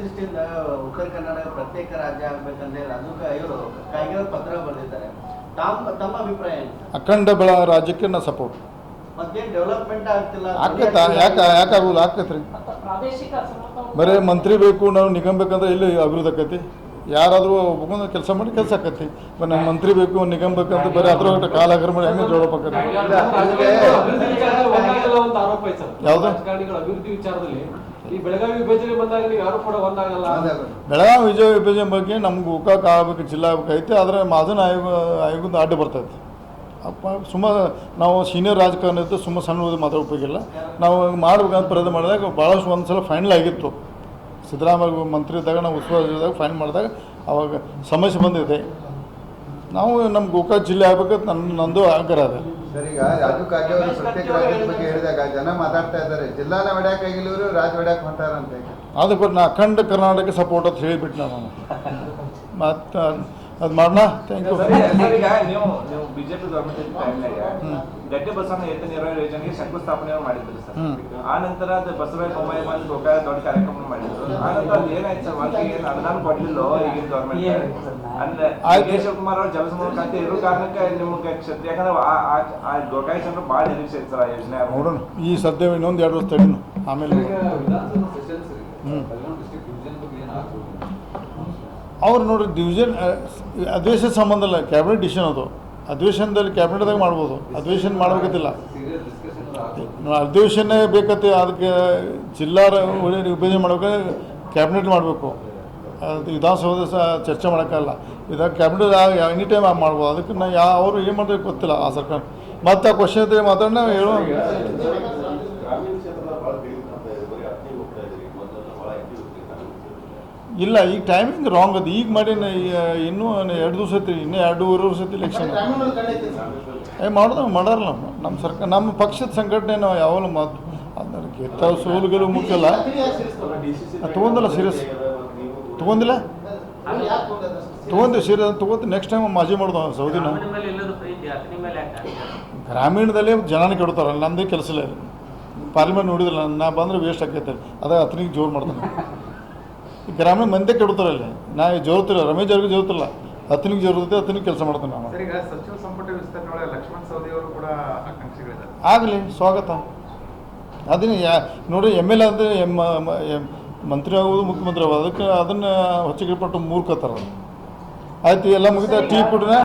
ದೃಷ್ಟಿಯಿಂದ ಉತ್ತರ ಕನ್ನಡ ಪ್ರತ್ಯೇಕ ರಾಜ್ಯ ಆಗ್ಬೇಕಂದ್ರೆ ರಾಜು ಇವರು ಕಾಯ್ಗೆ ಪತ್ರ ಬರೆದಿದ್ದಾರೆ. ತಮ್ಮ ತಮ್ಮ ಅಭಿಪ್ರಾಯ ಏನು? ಅಖಂಡ ಬಳ ರಾಜ್ಯಕ್ಕೆ ನಾ ಸಪೋರ್ಟ್ ಮತ್ತೇನು ಡೆವಲಪ್ಮೆಂಟ್ ಆಗ್ತಿಲ್ಲ? ಆಕೈತಾ ಯಾಕೆ ಯಾಕೆ ಆಗೋಲ್ಲ ಆಕೈತೆ ಪ್ರಾದೇಶಿಕ ಅಸಮತೋಲನ ಬರೀ ಮಂತ್ರಿ ಬೇಕು ನಾವು ನಿಗಮ ಬೇಕಂದ್ರೆ ಎಲ್ಲಿ ಅಭಿವೃದ್ಧಿ ಆಕೈತಿ? ಯಾರಾದರೂ ಒಬ್ಬ ಕೆಲಸ ಮಾಡಿ ಕೆಲಸ ಆಕೈತಿ ನಮ್ಮ ಮಂತ್ರಿ ಬೇಕು ನಿಗಮ ಬೇಕಂತ ಬರೀ ಅದ್ರ ಒಟ್ಟು ಕಾಲ ಹಗರ ಮಾಡಿ ಹೆಂಗೆ ಜೋಡಬೇಕಾಗತ್ತೆ ಅಂತ ಯಾವ್ದು? ಬೆಳಗಾವಿ ವಿಜಯ ವಿಭಜನೆ ಬಗ್ಗೆ ನಮ್ಗೆ ಗೋಕಾಕ್ ಆಗ್ಬೇಕು ಜಿಲ್ಲಾ ಆದ್ರೆ ಆದರೆ ಮಾದನ ಆಯೋಗ ಆಯೋಗದ ಅಡ್ಡ ಬರ್ತೈತಿ. ಅಪ್ಪ ಸುಮ್ಮ ನಾವು ಸೀನಿಯರ್ ರಾಜಕಾರಣ ಇದ್ದು ಸುಮ್ಮ ಸಣ್ಣ ಓದಿ ಮಾತಾಡೋ ಉಪಯೋಗಿಲ್ಲ ನಾವು ಮಾಡ್ಬೇಕಂತ ಪ್ರಯತ್ನ ಮಾಡಿದಾಗ ಭಾಳಷ್ಟು ಒಂದು ಸಲ ಫೈನಲ್ ಆಗಿತ್ತು. ಸಿದ್ದರಾಮಯ್ಯ ಮಂತ್ರಿ ಇದ್ದಾಗ ನಾವು ಉಸ್ತುವಾರಿದಾಗ ಫೈನ್ ಮಾಡಿದಾಗ ಅವಾಗ ಸಮಸ್ಯೆ ಬಂದಿದೆ. ನಾವು ನಮ್ಮ ಗೋಕಾಕ್ ಜಿಲ್ಲೆ ಆಗ್ಬೇಕಂತ ನನ್ನ ನಂದು ಆಗ್ರಹ ಅದ. ಸರ್ ಈಗ ರಾಜು ಕಾಗೆ ಅವರು ಪ್ರತ್ಯೇಕ ರಾಜ್ಯದ ಬಗ್ಗೆ ಹೇಳಿದಾಗ ಜನ ಮಾತಾಡ್ತಾ ಇದ್ದಾರೆ. ಜಿಲ್ಲಾನ ಹೊಡ್ಯಾಕ್ ಆಗಿಲ್ಲ ಇವರು ರಾಜ ಹೊಡ್ಯಾಕ್ ಹೊಂಟಾರಂತ. ಈಗ ಅದಕ್ಕೆ ನಾ ಅಖಂಡ ಕರ್ನಾಟಕ ಸಪೋರ್ಟ್ ಅಂತ ಹೇಳಿಬಿಟ್ಟು ನಾನು. ಮತ್ತು ಅದು ಮಾಡೋಣ ಥ್ಯಾಂಕ್ ಯು ಸರ್, ಈಗ ನೀವು ನೀವು ಬಿಜೆಪಿ ಗವರ್ಮೆಂಟ್ ಟೈಮ್ನಾಗ ಗಟ್ಟಿ ಬಸವನ ಎತ್ತ ನೀರಾವರಿ ಯೋಜನೆಗೆ ಶಂಕುಸ್ಥಾಪನೆ ಮಾಡಿದ್ರು ಸರ್. ಆ ನಂತರ ಅದು ಬಸವ ಬೊಮ್ಮಾಯಿ ಬಂದು ಗೋಕಾಯ ದೊಡ್ಡ ಕಾರ್ಯಕ್ರಮ ಮಾಡಿದ್ರು. ಆ ನಂತರ ಅದು ಏನಾಯ್ತು ಸರ್? ಒಂದು ಏನು ಅನುದಾನ ಕೊಡ್ಲಿಲ್ಲ ಈಗಿನ ಗೌರ್ಮೆಂಟ್ ಅಂದ್ರೆ ಕೆ ಶಿವಕುಮಾರ್ ಅವರು ಅವ್ರ ಜಲಸಂಪನ್ಮೂಲ ಖಾತೆ ಇರೋ ಕಾರಣಕ್ಕೆ ನಿಮ್ಗೆ ಕ್ಷೇತ್ರ ಯಾಕಂದ್ರೆ ಆ- ಗೋಕಾಕ ಜನರು ಭಾಳ ನಿರೀಕ್ಷೆ ಇತ್ತು ಸರ್ ಆ ಯೋಜನೆ. ನೋಡೋಣ. ಈ ಸದ್ಯ ಇನ್ನೊಂದು ಎರಡು ವರ್ಷ ತಡೀನು. ಆಮೇಲೆ ವಿಧಾನಸಭಾ sessions hmm. Belagavi district division ಬಗ್ಗೆ ಏನು ಆಗ್ಬೋದು ಅವ್ರು ನೋಡಿ ಡಿವಿಷನ್ ಅಧಿವೇಶನ ಸಂಬಂಧ ಇಲ್ಲ. ಕ್ಯಾಬಿನೆಟ್ ಡಿಸಿಷನ್ ಅದು. ಅಧಿವೇಶನದಲ್ಲಿ ಕ್ಯಾಬಿನೆಟ್ದಾಗ ಮಾಡ್ಬೋದು. ಅಧಿವೇಶನ ನಾವು ಅಧಿವೇಶನ ಬೇಕತ್ತೆ ಅದಕ್ಕೆ ಜಿಲ್ಲಾ ವಿಭಜನೆ ಮಾಡಬೇಕು ಕ್ಯಾಬಿನೆಟ್ ಮಾಡಬೇಕು. ಅದು ವಿಧಾನಸೌಧ ಸಹ ಚರ್ಚೆ ಮಾಡೋಕ್ಕಲ್ಲ ಇದಾಗ ಕ್ಯಾಬಿನೆಟ್ ಎನಿ ಟೈಮ್ ಮಾಡ್ಬೋದು. ಅದಕ್ಕೆ ನಾ ಯಾವ ಅವರು ಏನು ಮಾಡಬೇಕು ಗೊತ್ತಿಲ್ಲ ಆ ಸರ್ಕಾರ. ಮತ್ತು ಆ ಕ್ವಶನ್ ಇದ್ರೆ ಮಾತಾಡೋಣ ಹೇಳೋ ಇಲ್ಲ ಈಗ ಟೈಮಿಂಗ್ ರಾಂಗ್ ಅದು. ಈಗ ಮಾಡಿ ನ- ಇನ್ನೂ ಎರಡು ದಿವಸ ಐತಿ ಎರಡು ಎರಡೂವರೆ ವರ್ಷ ಐತಿ ಇಲೆಕ್ಷನ್ ಏ ಮಾಡೋದು ಮಾಡಾರಲ್ಲ ನಮ್ಮ ನಮ್ಮ ಸರ್ಕಾರ ನಮ್ಮ ಪಕ್ಷದ ಸಂಘಟನೆ ನಾವು ಯಾವಾಗಲೂ ಮಾತು ಅದನ್ನ ಗೆತ್ತ ಸೋಲುಗಳು ಮುಖ್ಯ ಅಲ್ಲ. ಅದ್ ತೊಗೊಂದಿಲ್ಲ ಸೀರಿಯಸ್ ತೊಗೊಂದಿಲ್ಲ ತೊಗೊಂಡು ಸೀರಿಯಸ್ ತೊಗೊಂತ ನೆಕ್ಸ್ಟ್ ಟೈಮ್ ಮಾಜಿ ಮಾಡೋದು ಸೌದಿನ. ಗ್ರಾಮೀಣದಲ್ಲೇ ಜನನ ಕೆಡ್ತಾರೆ ನಂದೇ ಕೆಲಸ ಇಲ್ಲ. ಪಾರ್ಲಿಮೆಂಟ್ ನೋಡಿದಿಲ್ಲ ನಾ ಬಂದ್ರೆ ವೇಸ್ಟ್ ಆಕೈತೆ ಅದ ಹತ್ತನಿಗೆ ಜೋರು ಮಾಡ್ತಾನೆ. ಗ್ರಾಮೀಣ ಮಂದಿ ಕೆಡ್ತಾರಲ್ಲ ನಾ ಜೋರ್ತಿಲ್ಲ ರಮೇಶ್ ಅವ್ರಿಗೆ ಜೋರ್ತಿಲ್ಲ ಹತ್ತನಿಗೆ ಜೋರ್ತೈತೆ ಹತ್ತನಿಗೆ ಕೆಲಸ ಮಾಡ್ತಾನೆ ನಾನು. ಸಚಿವ ಸಂಪುಟ ವಿಸ್ತರಣೆ ಲಕ್ಷ್ಮಣ್ ಸವದಿ ಅವರು ಕೂಡ ಆಕಾಂಕ್ಷಿಗಳಿದ್ದಾರೆ. ಆಗಲಿ ಸ್ವಾಗತ. ಅದನ್ನ ಯಾ ನೋಡಿ ಎಂ ಎಲ್ ಎ ಅಂದರೆ ಎಂ ಮಂತ್ರಿ ಆಗೋದು ಮುಖ್ಯಮಂತ್ರಿ ಆಗೋದು ಅದಕ್ಕೆ ಅದನ್ನು ಹೊಚ್ಚಿಗೆ ಪಟ್ಟು ಮೂರ್ಖತ್ತಾರ ಆಯ್ತು ಎಲ್ಲ ಮುಗಿದ ಟೀ ಕುಡಿನ